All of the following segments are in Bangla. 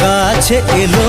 কাছে এলো।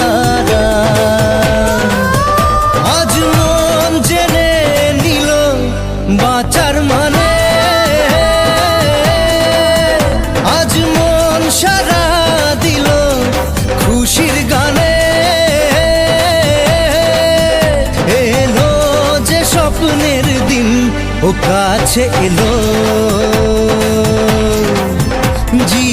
কাছে এলো। জি